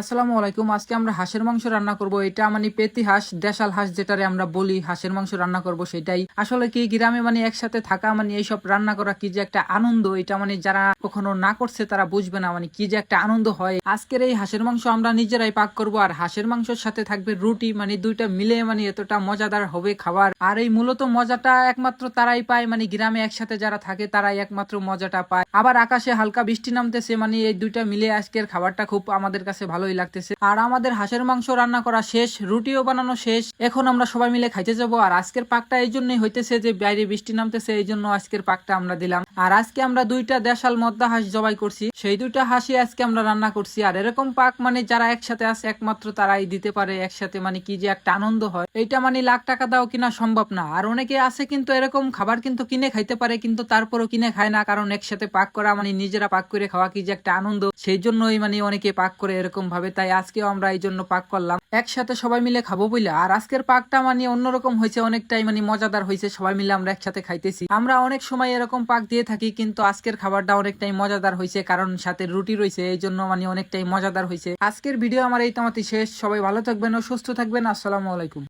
আসসালামু আলাইকুম। আজকে আমরা হাঁসের মাংস রান্না করব। এটা মানে পেতি হাঁস দেশাল হাঁস যেটারে আমরা বলি। হাঁসের মাংস রান্না করব সেটাই। আসলে কি গ্রামে মানে একসাথে থাকা মানে এইসব রান্না করা কি যে একটা আনন্দ? এটা মানে যারা কখনো না করছে তারা বুঝবে না মানে কি যে একটা আনন্দ হয়। আজকের এই হাঁসের মাংস আমরা নিজেরাই পাক করব আর হাঁসের মাংসের সাথে থাকবে রুটি। মানে দুইটা মিলে মানে এতটা মজাদার হবে খাবার। আর এই মূলত মজাটা একমাত্র তারাই পায়। মানে গ্রামে একসাথে যারা থাকে তারাই একমাত্র মজাটা পায়। আবার আকাশে হালকা বৃষ্টি নামতেছে। মানে এই দুইটা মিলে আজকের খাবারটা খুব আমাদের কাছে ভালোই লাগতেছে। আর আমাদের হাঁসের মাংস রান্না করা শেষ, রুটিও বানানো শেষ। এখন আমরা সবাই মিলে খাইতে যাব। আর আজকের পাকটা এই জন্যই হইতেছে যে বাইরে বৃষ্টি নামতেছে, এই জন্য আজকের পাকটা আমরা দিলাম। আর আজকে আমরা দুইটা দেশাল মদ্দা হাঁস জবাই করছি। সেই দুইটা হাঁসি আজকে আমরা রান্না করছি। আর এরকম পাক মানে যারা একসাথে আছে, একমাত্র তারাই দিতে পারে। একসাথে মানে কি যে একটা আনন্দ হয়। এইটা মানে লাখ টাকা দাও কিনা সম্ভব না। আর অনেকে আছে কিন্তু এরকম খাবার কিন্তু কিনে খাইতে পারে, কিন্তু তারপরও কিনে খায় না। কারণ একসাথে পাক করা মানে নিজেরা পাক করে খাওয়া কি যে একটা আনন্দ। সেই জন্যই মানে অনেকে পাক করে এরকম ভাবে তাই আজকেও আমরা এই জন্য পাক করলাম। একসাথে সবাই মিলে খাব বইলা। আর আজকের পাকটা মানে অন্যরকম হয়েছে, অনেকটাই মানে মজাদার হয়েছে, সবাই মিলে আমরা একসাথে খাইতেছি। আমরা অনেক সময় এরকম পাক দিয়ে থাকি, কিন্তু আজকের খাবারটা অনেকটাই মজাদার হয়েছে, কারণ সাথে রুটি রয়েছে এই জন্য মানে অনেকটাই মজাদার হয়েছে। আজকের ভিডিও আমার এই তোমাতে শেষ। সবাই ভালো থাকবেন ও সুস্থ থাকবেন। আসসালামু আলাইকুম।